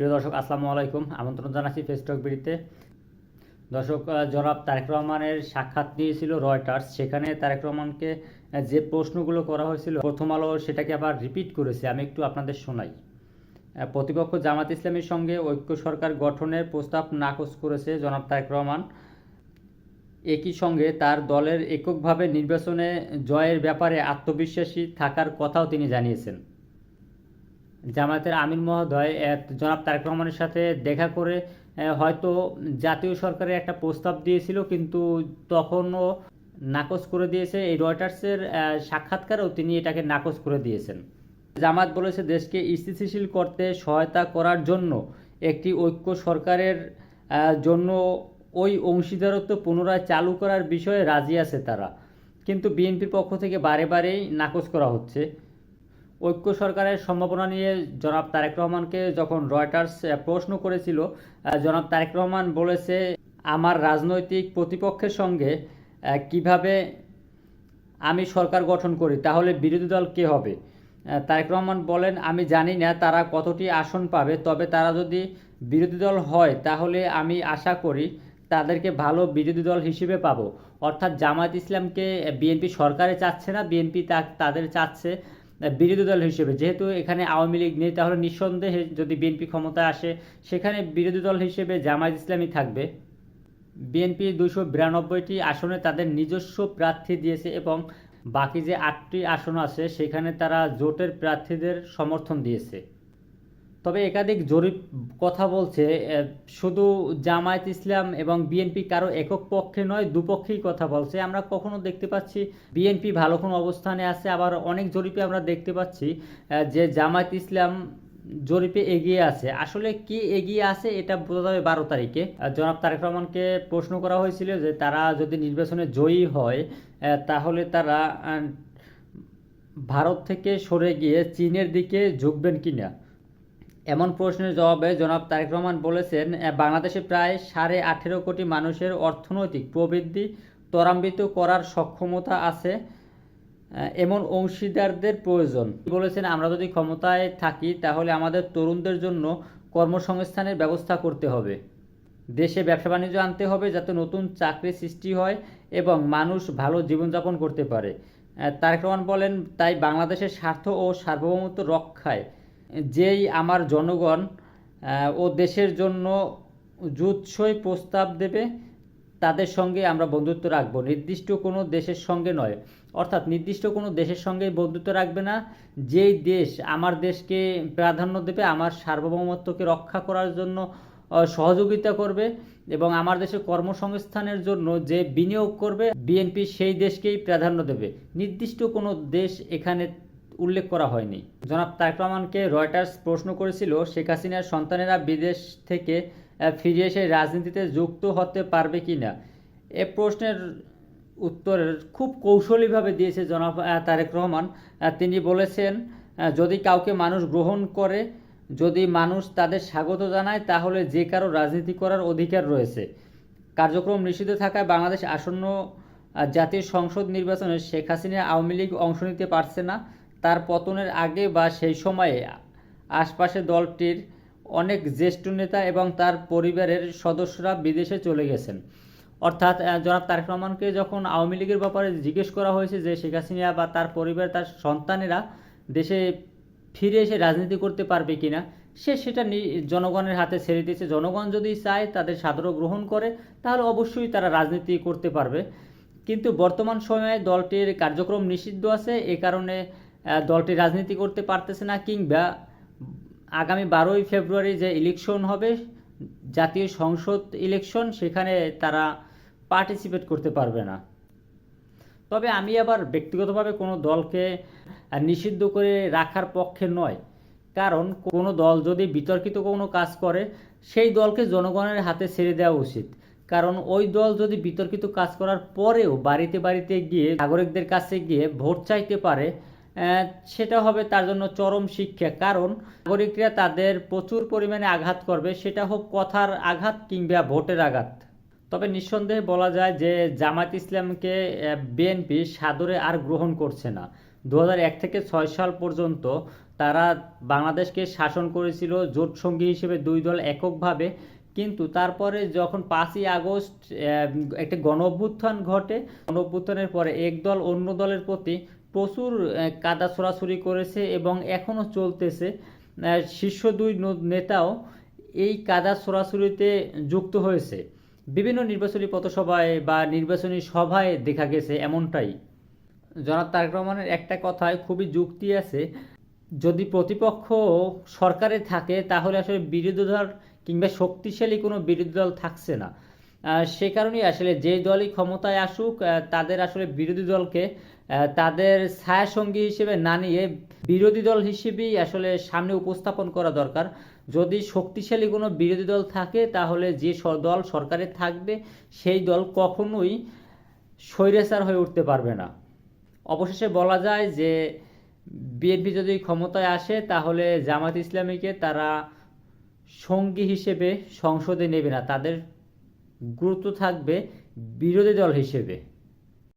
প্রিয় দর্শক, আসসালামু আলাইকুম। আমন্ত্রণ জানাচ্ছি ফেসটক বিড়িতে। দর্শক জনাব তারেক রহমানের সাক্ষাৎ নিয়েছিল রয়টার্স। সেখানে তারেক রহমানকে যে প্রশ্নগুলো করা হয়েছিল, প্রথম আলো সেটাকে আবার রিপিট করেছে। আমি একটু আপনাদের শোনাই। প্রতিপক্ষ জামাত ইসলামের সঙ্গে ঐক্য সরকার গঠনের প্রস্তাব নাকচ করেছে জনাব তারেক রহমান। একই সঙ্গে তার দলের এককভাবে নির্বাচনে জয়ের ব্যাপারে আত্মবিশ্বাসী থাকার কথাও তিনি জানিয়েছেন। জামায়াতের আমির মহোদয় জনাব তারেক রহমানের সাথে দেখা করে হয়তো জাতীয় সরকারের একটা প্রস্তাব দিয়েছিল, কিন্তু তখনও নাকচ করে দিয়েছে। এই রয়টার্সের সাক্ষাৎকারেও তিনি এটাকে নাকচ করে দিয়েছেন। জামাত বলেছে, দেশকে স্থিতিশীল করতে সহায়তা করার জন্য একটি ঐক্য সরকারের জন্য ওই অংশীদারত্ব পুনরায় চালু করার বিষয়ে রাজি আছে তারা। কিন্তু বিএনপির পক্ষ থেকে বারে বারেই নাকচ করা হচ্ছে। ঐক্য সরকারের সম্ভাবনা নিয়ে জনাব তারেক রহমানকে যখন রয়টার্স প্রশ্ন করেছিল জনাব তারেক রহমান বলেছে, আমার রাজনৈতিক প্রতিপক্ষের সঙ্গে কীভাবে আমি সরকার গঠন করি, তাহলে বিরোধী দল কে হবে? তারেক রহমান বলেন, আমি জানি না তারা কতটি আসন পাবে, তবে তারা যদি বিরোধী দল হয়, তাহলে আমি আশা করি তাদেরকে ভালো বিরোধী দল হিসেবে পাবো। অর্থাৎ জামায়াত ইসলামকে বিএনপি সরকারে চাচ্ছে না, বিএনপি তাদের চাচ্ছে বিরোধী দল হিসেবে। যেহেতু এখানে আওয়ামী লীগ নেই, তাহলে নিঃসন্দেহে যদি বিএনপি ক্ষমতায় আসে, সেখানে বিরোধী দল হিসেবে জামায়াত ইসলামী থাকবে। বিএনপি দুশো বিরানব্বইটি আসনে তাদের নিজস্ব প্রার্থী দিয়েছে এবং বাকি যে আটটি আসন আছে, সেখানে তারা জোটের প্রার্থীদের সমর্থন দিয়েছে। তবে একাধিক জরিপ কথা বলছে শুধু জামায়াত ইসলাম এবং বিএনপি কারও একক পক্ষে নয়, দুপক্ষেই কথা বলছে। আমরা কখনো দেখতে পাচ্ছি বিএনপি ভালো কোনো অবস্থানে আছে, আবার অনেক জরিপে আমরা দেখতে পাচ্ছি যে জামায়াত ইসলাম জরিপে এগিয়ে আছে। আসলে কি এগিয়ে আছে এটা বোঝা যাবে বারো তারিখে। জনাব তারেক রহমানকে প্রশ্ন করা হয়েছিল যে তারা যদি নির্বাচনে জয়ী হয় তাহলে তারা ভারত থেকে সরে গিয়ে চীনের দিকে ঝুঁকবেন কিনা। এমন প্রশ্নের জবাবে জনাব তারেক রহমান বলেছেন বাংলাদেশে প্রায় সাড়ে আঠেরো কোটি মানুষের অর্থনৈতিক প্রবৃদ্ধি ত্বরান্বিত করার সক্ষমতা আছে এমন অংশীদারদের প্রয়োজন। বলেছেন, আমরা যদি ক্ষমতায় থাকি, তাহলে আমাদের তরুণদের জন্য কর্মসংস্থানের ব্যবস্থা করতে হবে। দেশে ব্যবসা বাণিজ্য আনতে হবে যাতে নতুন চাকরি সৃষ্টি হয় এবং মানুষ ভালো জীবনযাপন করতে পারে। তারেক রহমান বলেন, তাই বাংলাদেশের স্বার্থ ও সার্বভৌমত্ব রক্ষায় যেই আমার জনগণ ও দেশের জন্য জুৎসই প্রস্তাব দেবে, তাদের সঙ্গে আমরা বন্ধুত্ব রাখব। নির্দিষ্ট কোনো দেশের সঙ্গে নয়। অর্থাৎ নির্দিষ্ট কোনো দেশের সঙ্গে বন্ধুত্ব রাখবে না। যেই দেশ আমার দেশকে প্রাধান্য দেবে, আমার সার্বভৌমত্বকে রক্ষা করার জন্য সহযোগিতা করবে এবং আমার দেশে কর্মসংস্থানের জন্য যে বিনিয়োগ করবে, বিএনপি সেই দেশকেই প্রাধান্য দেবে। নির্দিষ্ট কোনো দেশ এখানে উল্লেখ করা হয়নি। জনাব তারেক রহমানকে রয়টার্স প্রশ্ন করেছিল, শেখ হাসিনার সন্তানেরা বিদেশ থেকে ফিরে এসে রাজনীতিতে যুক্ত হতে পারবে কি না এ প্রশ্নের উত্তর খুব কৌশলীভাবে দিয়েছে জনাব তারেক রহমান। তিনি বলেছেন যদি কাউকে মানুষ গ্রহণ করে, যদি মানুষ তাদের স্বাগত জানায়, তাহলে যে কারও রাজনীতি করার অধিকার রয়েছে। কার্যক্রম নিষিদ্ধ থাকায় বাংলাদেশ আসন্ন জাতীয় সংসদ নির্বাচনে শেখ হাসিনা আওয়ামী লীগ অংশ নিতে পারছে না। তার পতনের আগে বা সেই সময়ে আশপাশে দলটির অনেক জ্যেষ্ঠ নেতা এবং তার পরিবারের সদস্যরা বিদেশে চলে গেছেন। অর্থাৎ জনাব তারেক রহমানকে যখন আওয়ামী লীগের ব্যাপারে জিজ্ঞেস করা হয়েছে যে শেখ হাসিনা বা তার পরিবার, তার সন্তানেরা দেশে ফিরে এসে রাজনীতি করতে পারবে কিনা, সে সেটা জনগণের হাতে ছেড়ে দিয়েছে। জনগণ যদি চায় তাদের সাদর গ্রহণ করে, তাহলে অবশ্যই তারা রাজনীতি করতে পারবে। কিন্তু বর্তমান সময়ে দলটির কার্যক্রম নিষিদ্ধ আছে। এ কারণে দলটি রাজনীতি করতে পারতেছে না কিংবা আগামী বারোই ফেব্রুয়ারি যে ইলেকশন হবে, জাতীয় সংসদ ইলেকশন সেখানে তারা পার্টিসিপেট করতে পারবে না। তবে আমি আবার ব্যক্তিগতভাবে কোনো দলকে নিষিদ্ধ করে রাখার পক্ষে নয়। কারণ কোনো দল যদি বিতর্কিত কোনো কাজ করে, সেই দলকে জনগণের হাতে ছেড়ে দেওয়া উচিত। কারণ ওই দল যদি বিতর্কিত কাজ করার পরেও বাড়িতে বাড়িতে গিয়ে, নাগরিকদের কাছে গিয়ে ভোট চাইতে পারে সেটা হবে তার জন্য চরম শিক্ষা। কারণ নাগরিকরা তাদের প্রচুর পরিমাণে আঘাত করবে, সেটা হোক কথার আঘাত কিংবা ভোটের আঘাত। তবে নিঃসন্দেহে বলা যায় যে জামাত ইসলামকে বিএনপি সাদরে আর গ্রহণ করছে না। দু থেকে ছয় সাল পর্যন্ত তারা বাংলাদেশকে শাসন করেছিল জোট সঙ্গী হিসেবে দুই দল এককভাবে। কিন্তু তারপরে যখন পাঁচই আগস্ট একটা গণ অভ্যুত্থান ঘটে গণ অভ্যুত্থানের পরে এক দল অন্য দলের প্রতি প্রচুর কাদা ছোড়াছুরি করেছে এবং এখনও চলতেছে। শীর্ষ দুই নেতাও এই কাদা ছোড়াছুরিতে যুক্ত হয়েছে। বিভিন্ন নির্বাচনী পথসভায় বা নির্বাচনী সভায় দেখা গেছে এমনটাই। জনাব তারেক রহমানের একটা কথায় খুবই যুক্তি আছে, যদি প্রতিপক্ষ সরকারে থাকে তাহলে আসলে বিরোধী দল কিংবা শক্তিশালী কোনো বিরোধী দল থাকছে না। সে কারণেই আসলে যে দলই ক্ষমতায় আসুক তাদের আসলে বিরোধী দলকে তাদের ছায়াসঙ্গী হিসেবে না নিয়ে বিরোধী দল হিসেবেই আসলে সামনে উপস্থাপন করা দরকার। যদি শক্তিশালী কোনো বিরোধী দল থাকে, তাহলে যে দল সরকারে থাকবে, সেই দল কখনোই স্বৈরাচার হয়ে উঠতে পারবে না। অবশেষে বলা যায় যে, বিএনপি যদি ক্ষমতায় আসে, তাহলে জামাত ইসলামীকে তারা সঙ্গী হিসেবে সংসদে নেবে না। তাদের গুরুত্ব থাকবে বিরোধী দল হিসেবে।